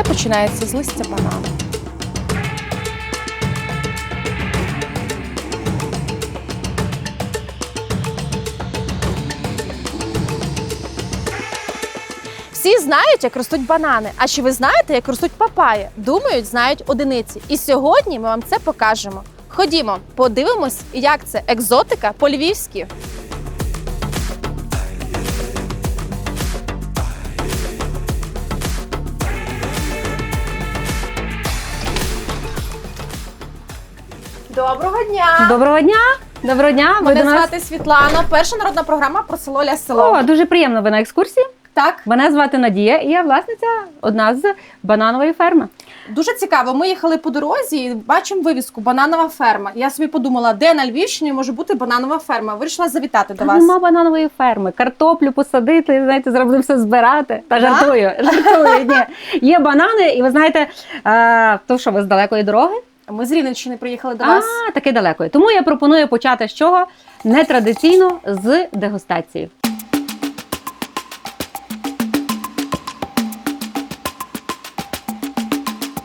все починається з листя банану. Всі знають, як ростуть банани. А чи ви знаєте, як ростуть папаї? Думають, знають одиниці. І сьогодні ми вам це покажемо. Ходімо, подивимось, як це екзотика по-львівськи. Доброго дня! Доброго дня! Доброго дня! Ви Мене до нас... звати Світлана. Перша народна програма про село ля село. О, дуже приємно. Ви на екскурсії. Так, Мене звати Надія, і я власниця одна з бананової ферми. дуже цікаво. Ми їхали по дорозі і бачимо вивіску бананова ферма. Я собі подумала, де на Львівщині може бути бананова ферма. Вирішила завітати до Та вас. нема бананової ферми. Картоплю посадити, знаєте, зробити все збирати. Та жартую, жартую. Ні. Є банани, і ви знаєте, а, то що ви з далекої дороги? Ми з Рівненщини приїхали до вас. А, таки далекої. Тому я пропоную почати з чого? Нетрадиційно з дегустації.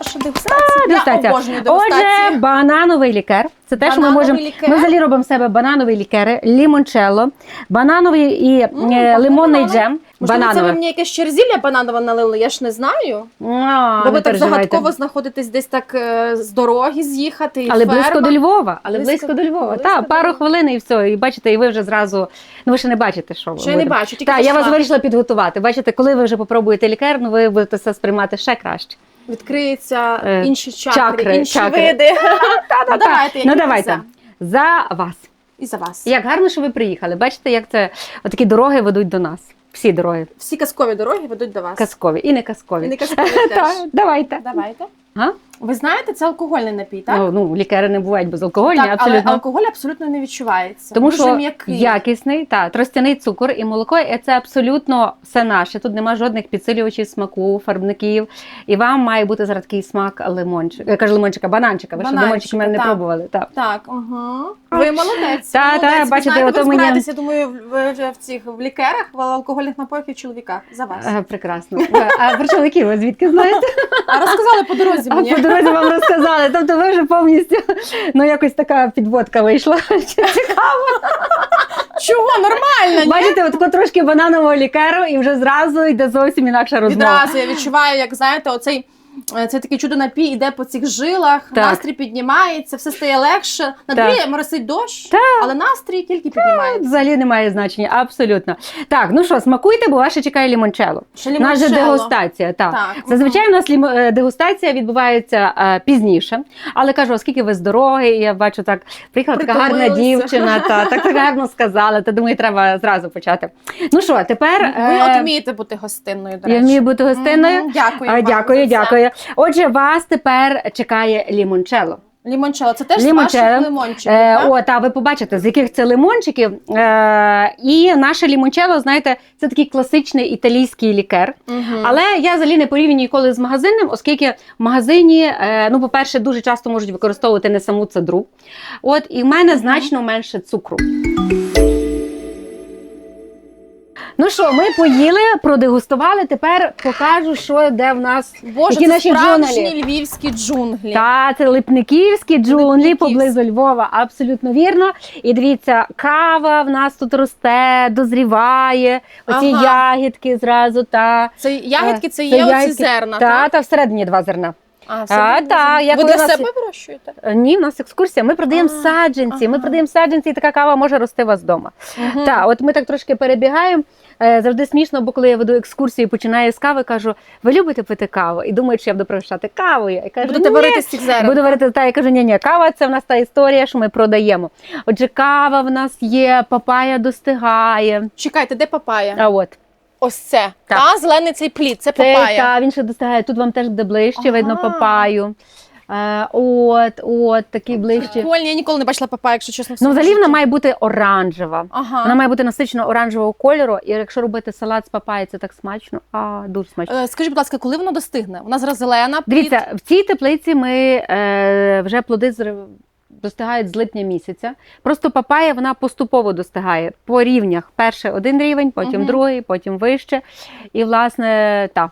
Що дегустація? Дегустація. Обожнюю дегустацію. Отже, банановий лікер. Це те, що ми Банановий можемо. лікер? Ми взагалі робимо в себе бананові лікери, лімончелло, банановий і е, лимонний бананом. джем. Можливо, це ви мені якесь черзілля бананове налили, я ж не знаю. А, Бо ви не так переживайте. загадково знаходитесь десь так е, з дороги з'їхати. і Але ферма. близько до Львова. Але Близько- близько, до Львова. близько Так, до пару Львова. хвилин і все. І бачите, і ви вже зразу. Ну ви ще не бачите, що ви Ще я не будете. бачу, тільки Так, я вас пішла. вирішила підготувати. Бачите, коли ви вже попробуєте лікер, ну ви будете все сприймати ще краще. Відкриються Е, інші чакри, чакри, інші чакри. види. Ну, давайте, ну які давайте. за. За вас. І за вас. Як гарно, що ви приїхали. Бачите, як це отакі дороги ведуть до нас. Всі дороги Всі казкові дороги ведуть до вас. казкові і не казкові. І не казкові теж. давайте. Давайте. А? Ви знаєте, це алкогольний напій, так? Ну, ну, лікери не бувають безалкогольні, так, абсолютно. але алкоголь абсолютно не відчувається. Тому Дуже що м'який. якісний, та, тростяний цукор і молоко, і це абсолютно все наше. Тут нема жодних підсилювачів смаку, фарбників. І вам має бути зараз такий смак лимончика. Я кажу лимончика, бананчика. Ви Бананчика, лимончики мене не так. пробували. Так. Так, угу. Ви молодець. Та, молодець. та, Ви бачите, ото ви мені- я думаю, ви вже в цих в лікерах, в алкогольних напоїв і чоловіках. За вас. Е, Прекрасно. Е, А про чоловіків ви звідки знаєте? А розказали по дорозі А мені. по дорозі вам розказали. Тобто ви вже повністю ну якось така підводка вийшла. Цікаво. Чого? Нормально, ні? Бачите, от тако трошки бананового лікеру, і вже зразу йде зовсім інакша розмова. Відразу я відчуваю, як знаєте, оцей. Е, Це такий чудо напій іде по цих жилах, Так. настрій піднімається, все стає легше. На дворі моросить дощ, Так. але настрій тільки піднімається. Взагалі немає значення, абсолютно. Так, ну що, смакуйте, бо вас ще чекає лімончело. У нас же дегустація. Так. Так, Зазвичай у нас е, дегустація відбувається е, пізніше, але кажу, оскільки ви з дороги, я бачу так, приїхала така гарна дівчина, та так, гарно сказала. Та думаю, треба зразу почати. Ну що, тепер Ви от вмієте бути гостинною, до я вмію бути гостинною. Дякую. А, дякую, дякую. Отже, вас тепер чекає лімончело. Лімончелло, це теж з ваших лимончиків, Е, так? о, та ви побачите, з яких це лимончиків. Е, і наше лімончело, знаєте, це такий класичний італійський лікер. Мгм. Але я взагалі не порівнюю ніколи з магазинним, оскільки в магазині, е, ну, по-перше, дуже часто можуть використовувати не саму цедру. От, і в мене значно менше цукру. Ну що, ми поїли, продегустували. Тепер покажу, що де в нас. Боже, які це наші справжні джунглі. львівські джунглі. Та це липниківські джунглі Липниківські. поблизу Львова, абсолютно вірно. І дивіться, кава в нас тут росте, дозріває, оці Ага. ягідки зразу. Та, Це ягідки, це Це є оці ягідки. зерна, та, та всередині два зерна. А, А, добре. як Ви коли для нас- себе вирощуєте? Е, Ні, в нас екскурсія. Ми продаємо А, саджанці. Ми ага. продаємо саджанці, і така кава може рости у вас вдома. Мгм. Так, от ми так трошки перебігаємо. Е, Завжди смішно, бо коли я веду екскурсію, і починаю з кави, кажу: ви любите пити каву? І думають, що я буду пригощати кавою. Я кажу, Будете «Ні, варити з цих зерен. Буду варити та я кажу, ні, ні, кава це в нас та історія, що ми продаємо. Отже, кава в нас є, папая достигає. Чекайте, де папая? А от Ось це. Так. Та, зелений цей плід, це це папая. та він ще достигає. Тут вам теж буде ближче, Ага. видно папаю. Е, от, от, такий ближче. Прикольні, я ніколи не бачила папаю, якщо чесно. в Ну, своєму взагалі вона житті. має бути оранжева. Ага. Вона має бути насичено оранжевого кольору, і якщо робити салат з папаї, це так смачно. А, дуже смачно. Е, Скажіть, будь ласка, коли вона достигне? Вона зараз зелена. плід. Дивіться, в цій теплиці ми е, вже плоди зри- достигають з липня місяця. Просто папая вона поступово достигає по рівнях. Перший один рівень, потім угу. другий, потім вище. І, власне, та.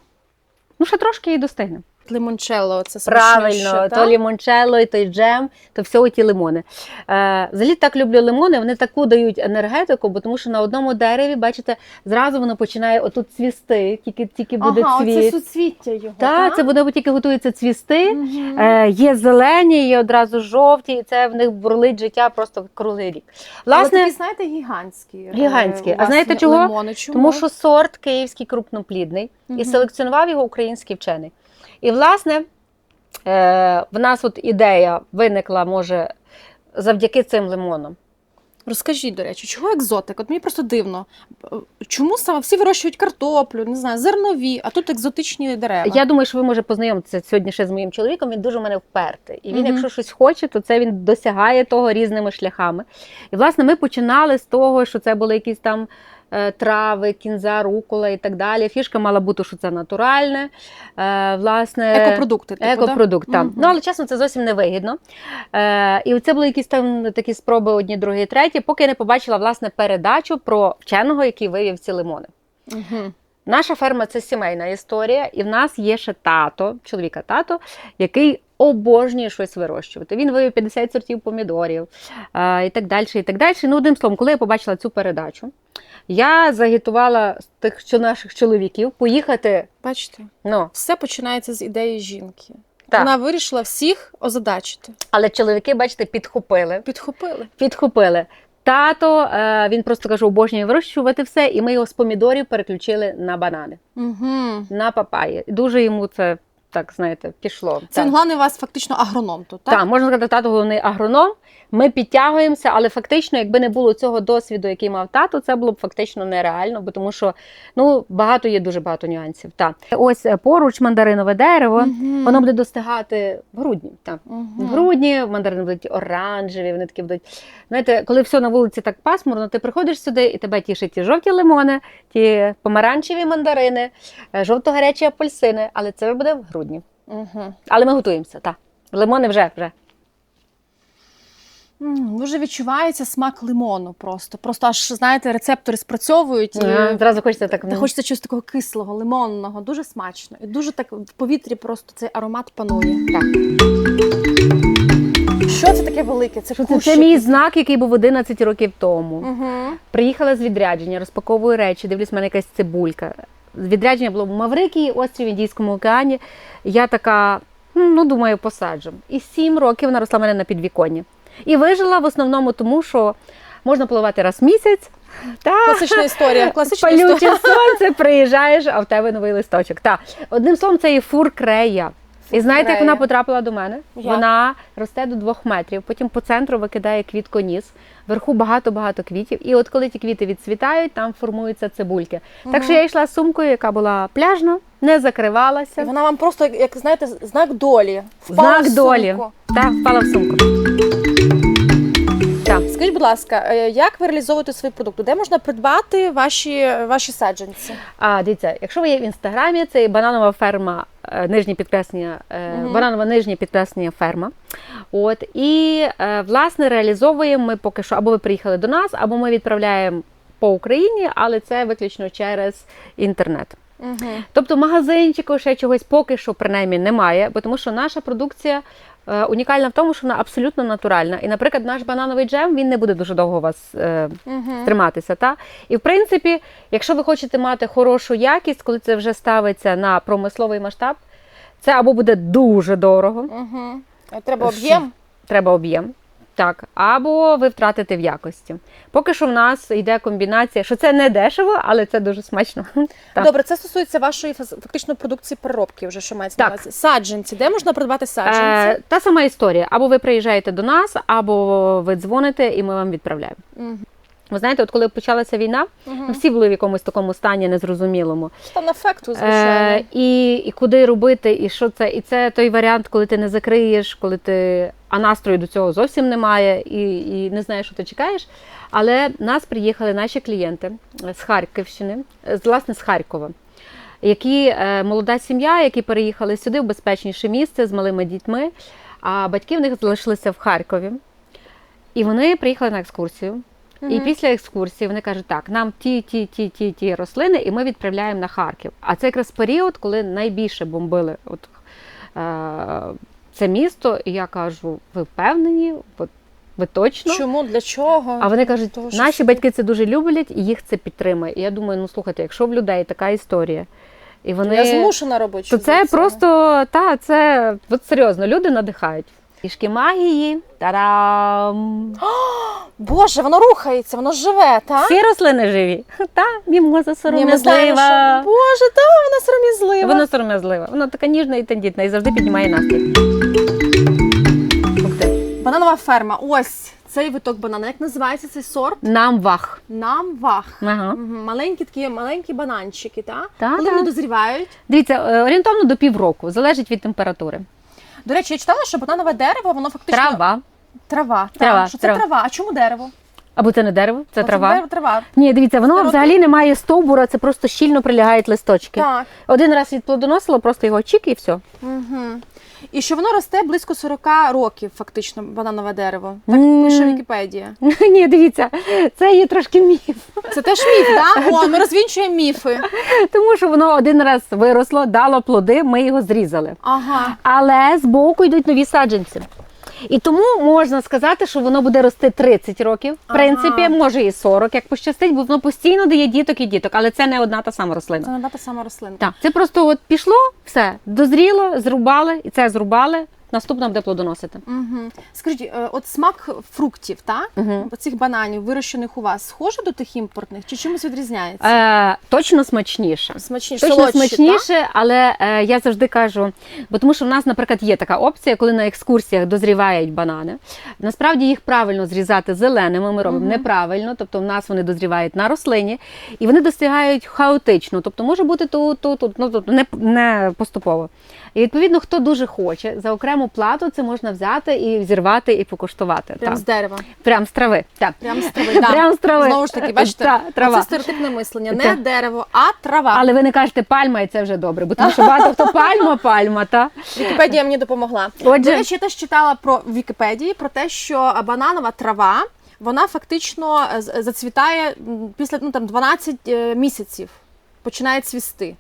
Ну, ще трошки і достигне. Лимончелло, це Правильно, смачніше, то так? лімончелло, і той джем, то все ті лимони. Е, взагалі так люблю лимони, вони таку дають енергетику, бо тому що на одному дереві, бачите, зразу воно починає отут цвісти, тільки, тільки буде ага, цвіт. суцвіття його. Так, так? це воно тільки готується цвісти. Мгм. Е, є зелені, є одразу жовті, і це в них бурлить життя просто круглий рік. Але такі, знаєте, гігантські. е, Гігантські. А знаєте чого? Лимони. Чому? тому що сорт київський крупноплідний, і Мгм. селекціонував його український вчений. І, власне, е, в нас от ідея виникла, може, завдяки цим лимонам. Розкажіть, до речі, чого екзотик? От мені просто дивно. Чому саме всі вирощують картоплю, не знаю, зернові, а тут екзотичні дерева. Я думаю, що ви може познайомитися сьогодні ще з моїм чоловіком. Він дуже в мене впертий. І він, Мгм. якщо щось хоче, то це він досягає того різними шляхами. І власне ми починали з того, що це були якісь там. Е, Трави, кінза, рукола і так далі. Фішка мала бути, що це натуральне. Е, власне, Екопродукти. Типу, Екопродукт, так. Мгм. Ну, але чесно, це зовсім не вигідно. Е, і це були якісь там такі спроби одні, другі, треті, поки я не побачила власне передачу про вченого, який виявив ці лимони. Угу. Наша ферма це сімейна історія, і в нас є ще тато, чоловіка тато, який обожнює щось вирощувати. Він вивів 50 сортів помідорів е, і так далі. І так далі. Ну, одним словом, коли я побачила цю передачу, я загітувала тих наших чоловіків поїхати. Бачите, Ну, все починається з ідеї жінки. Так. Вона вирішила всіх озадачити. але чоловіки, бачите, підхопили. Підхопили. Підхопили. Тато, е, він просто каже, обожнює вирощувати все, і ми його з помідорів переключили на банани, Угу. на папаї. Дуже йому це так знаєте пішло. Це Так. у вас фактично агроном тут, так? Так, можна сказати, тато головний агроном. Ми підтягуємося, але фактично, якби не було цього досвіду, який мав тато, це було б фактично нереально, бо тому що ну багато є дуже багато нюансів. Так. Ось е, поруч мандаринове дерево. Мгм. Воно буде достигати в грудні. Так. Мгм. В грудні мандарини будуть оранжеві, вони такі будуть. Знаєте, коли все на вулиці так пасмурно, ти приходиш сюди і тебе тішать ті жовті лимони, ті помаранчеві мандарини, е, жовто-гарячі апельсини, але це буде в грудні. Мгм. Але ми готуємося, так. Лимони вже вже. Дуже відчувається смак лимону просто. Просто аж, знаєте, рецептори спрацьовують. І... Зразу хочеться так. Та хочеться чогось такого кислого, лимонного, дуже смачно. І дуже так в повітрі просто цей аромат панує. Так. Що це таке велике? Це це, це мій знак, який був 11 років тому. Угу. Приїхала з відрядження, розпаковую речі, дивлюсь, в мене якась цибулька. Відрядження було в Маврикії, острів в Індійському океані. Я така, ну думаю, посаджу. І сім років вона росла в мене на підвіконні. І вижила в основному тому, що можна поливати раз в місяць. Та, Класична історія. Класична палюче історія. сонце, приїжджаєш, а в тебе новий листочок. Так, одним словом, це є фуркрея. І знаєте, як вона потрапила до мене? Як? Вона росте до двох метрів, потім по центру викидає квітконіс, вверху багато-багато квітів. І от коли ті квіти відцвітають, там формуються цибульки. Так що я йшла з сумкою, яка була пляжна, не закривалася. вона вам просто, як знаєте, знак долі. Впала Знак в долі. сумку. Так, впала в сумку. Скажіть, будь ласка, е, як ви реалізовуєте свої продукти? Де можна придбати ваші, ваші саджанці? А дивіться, якщо ви є в інстаграмі, це бананова ферма, е, нижнє підкреслення, Мгм. бананова нижнє підкреслення ферма. От і власне реалізовуємо ми поки що, або ви приїхали до нас, або ми відправляємо по Україні, але це виключно через інтернет. Угу. Тобто магазинчику ще чогось поки що принаймні немає, бо тому що наша продукція унікальна в тому, що вона абсолютно натуральна. І, наприклад, наш банановий джем він не буде дуже довго у вас е, Угу. триматися. Та? І в принципі, якщо ви хочете мати хорошу якість, коли це вже ставиться на промисловий масштаб, це або буде дуже дорого, Угу. Треба об'єм. треба об'єм. Так, або ви втратите в якості. Поки що в нас йде комбінація, що це не дешево, але це дуже смачно. Так. Добре, це стосується вашої фактично продукції переробки, вже що мається на увазі. Саджанці. Де можна придбати саджанці? Е, та сама історія. Або ви приїжджаєте до нас, або ви дзвоните, і ми вам відправляємо. Мгм. Ви знаєте, от коли почалася війна, Мгм. всі були в якомусь такому стані незрозумілому. Там ефекту, звичайно. Е, і, і куди робити, і що це? І це той варіант, коли ти не закриєш, коли ти а настрою до цього зовсім немає, і, і не знаєш, що ти чекаєш. Але нас приїхали наші клієнти з Харківщини, з власне з Харкова. Які е, молода сім'я, які переїхали сюди в безпечніше місце з малими дітьми, а батьки в них залишилися в Харкові. І вони приїхали на екскурсію. І після екскурсії вони кажуть, так, нам ті, ті, ті, ті, ті рослини, і ми відправляємо на Харків. А це якраз період, коли найбільше бомбили от, це місто. І я кажу: ви впевнені? От Ви точно? Чому? Для чого? А вони кажуть, що наші батьки це дуже люблять, і їх це підтримує. І я думаю, ну слухайте, якщо в людей така історія, і вони Я змушена робити. то щось це просто та це от серйозно, люди надихають. Фішки магії. Тарам! Боже, воно рухається, воно живе, так? Всі рослини живі. Та мімоза сором'язлива. Боже, так, вона сором'язлива. Вона сором'язлива. Вона така ніжна і тендітна і завжди піднімає настрій. Бананова ферма. Ось цей виток банана. Як називається цей сорт? Нам вах. Нам вах. Ага. Мгм, Маленькі такі маленькі бананчики, так? Та, Коли та. вони дозрівають. Дивіться, е, орієнтовно до півроку, залежить від температури. До речі, я читала, що бананове дерево, воно фактично Трава. Трава. так, Трава, що це трава. трава. А чому дерево? Або це не дерево, це Оце трава. Дерево, трава. Ні, дивіться, воно Староти. взагалі не має стовбура, це просто щільно прилягають листочки. Так. Один раз відплодоносило, просто його чік і все. Угу. І що воно росте близько 40 років, фактично, бананове дерево. Так М. пише Вікіпедія. Ні, дивіться, це є трошки міф. Це теж міф, так? О, ми розвінчуємо міфи. Тому що воно один раз виросло, дало плоди, ми його зрізали. Ага. Але з боку йдуть нові саджанці. І тому можна сказати, що воно буде рости 30 років. В Ага. принципі, може і 40, як пощастить, бо воно постійно дає діток і діток, але це не одна та сама рослина. Це не та сама рослина. Так, це просто от пішло, все, дозріло, зрубали, і це зрубали. Наступно буде плодоносити. Угу. Скажіть, е, от смак фруктів, так? Угу. Цих бананів, вирощених у вас, схоже до тих імпортних чи чимось відрізняється? Е, точно смачніше. Смачніше, Точно солодші, смачніше, але е, я завжди кажу, бо тому що в нас, наприклад, є така опція, коли на екскурсіях дозрівають банани. Насправді їх правильно зрізати зеленими. Ми робимо Мгм. неправильно, тобто в нас вони дозрівають на рослині, і вони достигають хаотично. Тобто може бути тут, тут, тут, ну тобто не, не поступово. І відповідно, хто дуже хоче, за окрему плату це можна взяти і зірвати і покуштувати. Прям так. з дерева. Прям з трави. Так. Прям з трави. Да. Прям з трави. Знову ж таки, бачите, Та, трава. це стереотипне мислення. Не Так. дерево, а трава. Але ви не кажете пальма, і це вже добре, бо тому що багато хто пальма, пальма, та Вікіпедія мені допомогла. Отже- До речі, я теж читала про Вікіпедії про те, що бананова трава вона фактично е, зацвітає після ну там 12 е, місяців. Починає цвісти.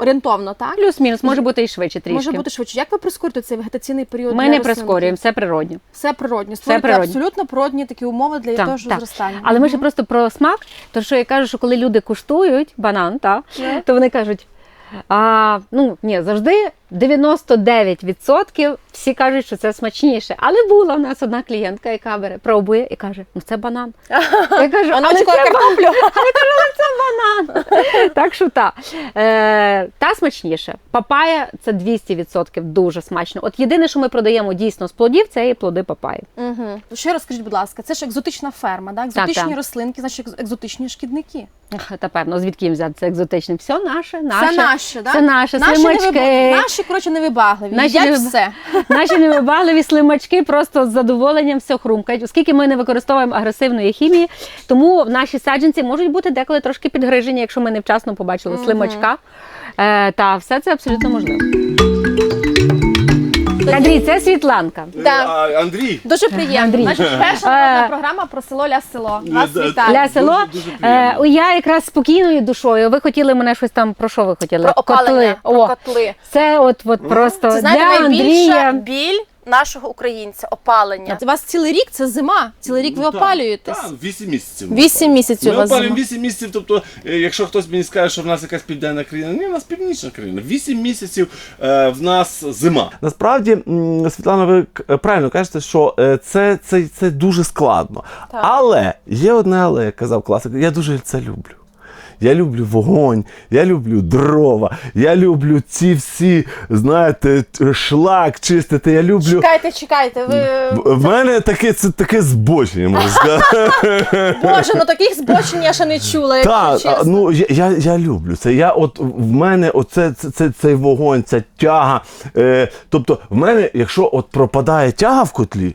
Орієнтовно, так? плюс-мінус, може бути і швидше трішки. Може бути швидше. Як ви прискорюєте цей вегетаційний період? Ми для не прискорюємо, все природньо. Все природньо. Створюєте природньо. абсолютно природні такі умови для Так, того що так. зростання. Але ми ще Мгм. просто про смак, то що я кажу, що коли люди куштують банан, та, то вони кажуть. А, ну ні, завжди 99% всі кажуть, що це смачніше. Але була в нас одна клієнтка, яка бере, пробує і каже: ну це банан. Я кажу, Вона але це картоплю. банан. Так що та. Е, та смачніше. Папая це 200% дуже смачно. От єдине, що ми продаємо дійсно з плодів, це є плоди папаї. Угу. Ще раз скажіть, будь ласка, це ж екзотична ферма, так? Екзотичні так. рослинки, значить екзотичні шкідники. Та певно, звідки їм взяти це екзотичне? Все наше, наше. Це наше, так? Це наше, наші слимачки. Наші, коротше, невибагливі. Наші Їдять все. Наші невибагливі слимачки просто з задоволенням все хрумкають, оскільки ми не використовуємо агресивної хімії, тому наші саджанці можуть бути деколи трошки підгрижені, якщо ми невчасно побачили слимачка. Е, та все це абсолютно можливо. Андрій, це Світланка. Да. Е, А, Андрій. Дуже приємно. Андрій. Наша перша Е. народна програма про село ля село. Вас Да, вітаю. Ля село. Дуже- дуже приємно. Е, я якраз спокійною душою. Ви хотіли мене щось там про що ви хотіли? Про опалення, Котли. про О, котли. це от, от просто Це знаєте, для найбільша Андрія. біль нашого українця опалення. У вас цілий рік це зима. Цілий рік ви Ну, опалюєтесь. Так, 8 місяців. Вісім місяців у Ми вас опалюємо зима. 8 місяців, тобто, е, якщо хтось мені скаже, що в нас якась південна країна, ні, в нас північна країна. 8 місяців е, в нас зима. Насправді, м, Світлана, ви к- е, правильно кажете, що е, це, це, це дуже складно. Так. Але є одне але, як казав класик, я дуже це люблю. Я люблю вогонь, я люблю дрова, я люблю ці всі, знаєте, шлак чистити. Я люблю. Чекайте, чекайте. Ви В мене таке це таке збочення, можна сказати. боже, ну таких збочень я ще не чула. Так, Якщо чесно. ну я, я, я люблю це. Я от в мене оце це, це, цей вогонь, ця тяга. Е, тобто, в мене, якщо от пропадає тяга в котлі,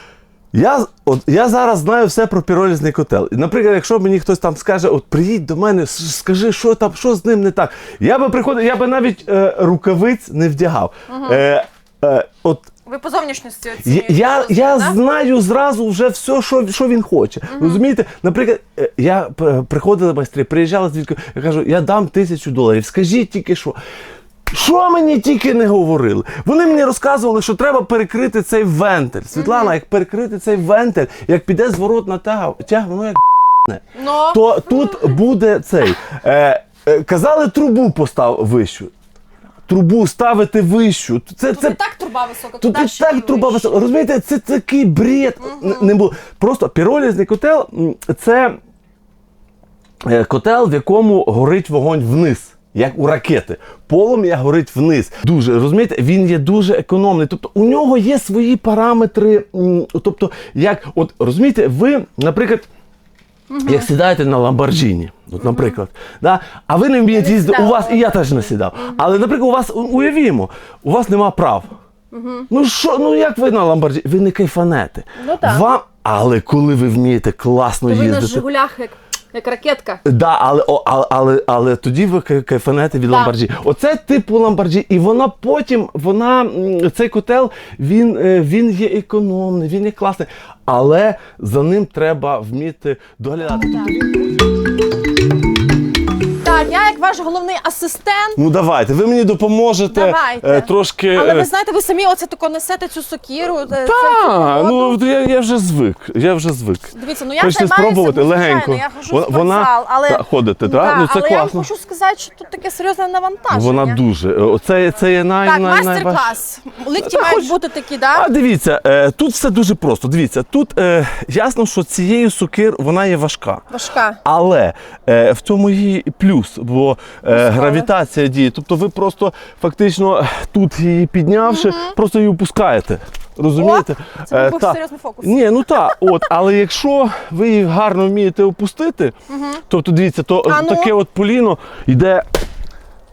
Я, от, я зараз знаю все про піролізний котел. І, наприклад, якщо мені хтось там скаже, от приїдь до мене, скажи, що там, що з ним не так. Я би приходив, я би навіть е, рукавиць не вдягав. Е, е, от Ви по зовнішності оцінюєте. я, розмір, я да? знаю зразу вже все, що, що він хоче. Розумієте? Наприклад, е, я п- приходили майстри, приїжджали звідки, я кажу, я дам тисячу доларів. Скажіть тільки що. Що мені тільки не говорили? Вони мені розказували, що треба перекрити цей вентиль. Світлана, як перекрити цей вентиль, як піде зворотна тяга, тяга воно як Ну, то тут буде цей. Е, е, казали трубу постав вищу. Трубу ставити вищу. Це, тут це, і так труба висока, Тут і так труба вище. висока. Розумієте, це такий бред. Н- Не було. Просто піролізний котел це е, котел, в якому горить вогонь вниз. Як у ракети, полум'я горить вниз. Дуже розумієте, він є дуже економний. Тобто у нього є свої параметри. Тобто, як, от розумієте, ви, наприклад, як сідаєте на Ламборджині, от, наприклад, да? а ви не вмієте їздити, у вас, і я теж не сідав. Але, наприклад, у вас уявімо, у вас нема прав. Ну що, ну як ви на Ламборджині? Ви не кайфанете. Ну так. Вам, але коли ви вмієте класно Ви на їздити. Жигулях як, як ракетка. Да, але, о, але, але, але тоді ви кай- кайфанете від ламбарджі. Оце типу ламбарджі, і вона потім, вона, м, цей котел, він, е, він є економний, він є класний, але за ним треба вміти доглядати. Так, я ваш головний асистент. Ну давайте, ви мені допоможете Давайте. е, трошки. Але е, ви знаєте, ви самі оце тако несете цю сокіру. е, Та, цю ну я, я вже звик. Я вже звик. Дивіться, ну я Хочете займаюся, спробувати бо, звичайно, легенько? Я хожу Вона- в спортзал, але та, ходите, Да, так? Ну це але я вам класно. хочу сказати, що тут таке серйозне навантаження. Вона дуже. е, Оце це є най, Так, най, найваж- майстер-клас. Лікті Та мають хоч- бути такі, А да? дивіться, е, тут все дуже просто. Дивіться, тут е, ясно, що цією сокир вона є важка. Важка. Але е, в цьому її і плюс, бо е, гравітація діє. Тобто ви просто фактично е, тут її піднявши, просто її опускаєте. Розумієте? О, це був та. серйозний фокус. Ні, ну так, от, але якщо ви її гарно вмієте опустити, тобто дивіться, то А ну? таке от поліно йде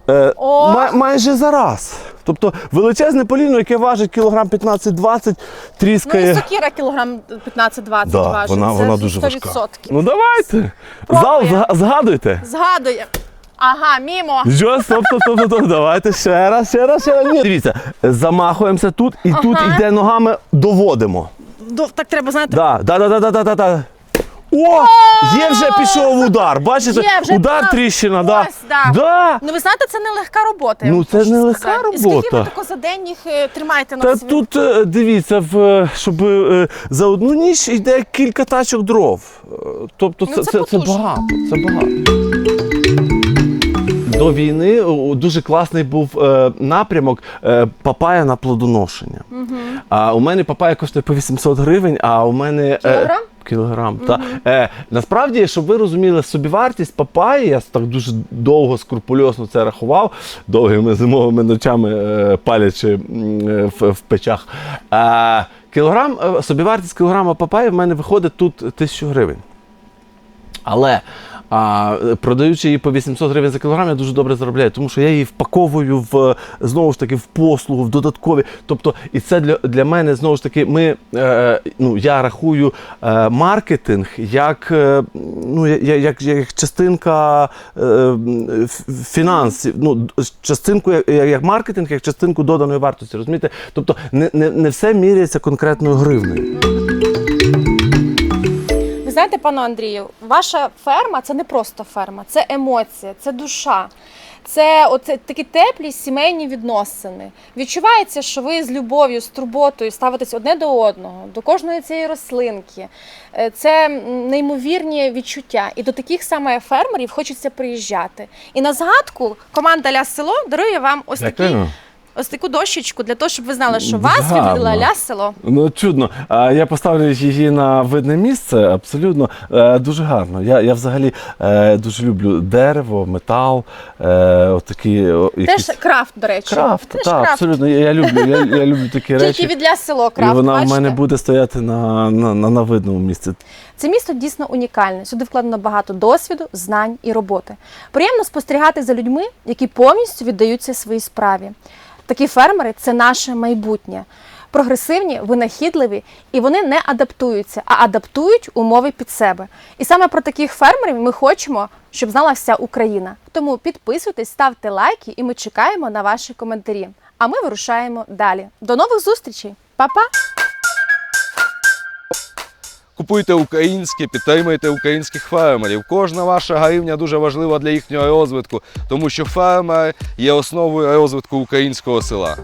е, май- майже зараз. Тобто величезне поліно, яке важить кілограм 15-20, Ну і сокіра кілограм 15-20 Да, важить. вона, Це вона дуже 100%. важка. Ну давайте. Пробуємо. Зал зга- згадуйте. Згадує. Ага, мімо. Що, стоп, стоп, стоп, стоп, давайте ще раз, ще раз, ще раз. Ні. Дивіться, замахуємося тут і тут Ага. йде ногами, доводимо. До- Так треба, знаєте, Да, да, да, да, да, да, да, да. О! Є вже пішов удар. Бачите? Є, вже удар пішов. тріщина, да. Ось, да. Да. Ну ви знаєте, це не легка робота. я Ну, вам це хочу не легка сказати. І Скільки робота. ви тако за день їх е, тримаєте на Та свій? тут е, дивіться, в, щоб е, за одну ніч йде кілька тачок дров. Е, Тобто Ну, це, це це, це потужно. багато. Це багато. До війни дуже класний був е, напрямок е, папая на плодоношення. А у мене папая коштує по 800 гривень, а у мене. е, Кілограм? Кілограм, та. Е, насправді, щоб ви розуміли собівартість папаї, я так дуже довго скрупульозно це рахував, довгими зимовими ночами е, палячи е, в, в печах. Е, кілограм, собівартість кілограма папаї в мене виходить тут 1000 гривень. Але а, продаючи її по 800 гривень за кілограм, я дуже добре заробляю, тому що я її впаковую в знову ж таки в послугу, в додаткові. Тобто, і це для, для мене знову ж таки, ми е, ну я рахую е, маркетинг як, е, ну, як, як, як частинка е, фінансів. Ну, частинку як, як маркетинг, як частинку доданої вартості. Розумієте? Тобто не, не, не все міряється конкретною гривнею. Знаєте, пане Андрію, ваша ферма це не просто ферма, це емоція, це душа. Це оце такі теплі сімейні відносини. Відчувається, що ви з любов'ю, з турботою ставитесь одне до одного, до кожної цієї рослинки. Е, Це неймовірні відчуття. І до таких саме фермерів хочеться приїжджати. І на згадку команда Ля Село дарує вам ось Дякую. Ось таку дощечку для того, щоб ви знали, що вас Гарно. відвідала Ля Село. Ну, чудно. А я поставлю її на видне місце, абсолютно е, дуже гарно. Я, я взагалі е, дуже люблю дерево, метал, е, отакі о, якісь... Теж крафт, до речі. крафт. Теж Так, крафт. абсолютно. Я, я люблю, я, я люблю такі Тільки речі. від Ля Село І крафт. вона в бачите? мене буде стояти на, на, на, на видному місці. Це місто дійсно унікальне. Сюди вкладено багато досвіду, знань і роботи. Приємно спостерігати за людьми, які повністю віддаються своїй справі. Такі фермери це наше майбутнє. прогресивні, винахідливі, і вони не адаптуються, а адаптують умови під себе. І саме про таких фермерів ми хочемо, щоб знала вся Україна. Тому підписуйтесь, ставте лайки, і ми чекаємо на ваші коментарі. А ми вирушаємо далі. До нових зустрічей, Па-па! Купуйте українське, підтримуйте українських фермерів. Кожна ваша гривня дуже важлива для їхнього розвитку, тому що фермер є основою розвитку українського села.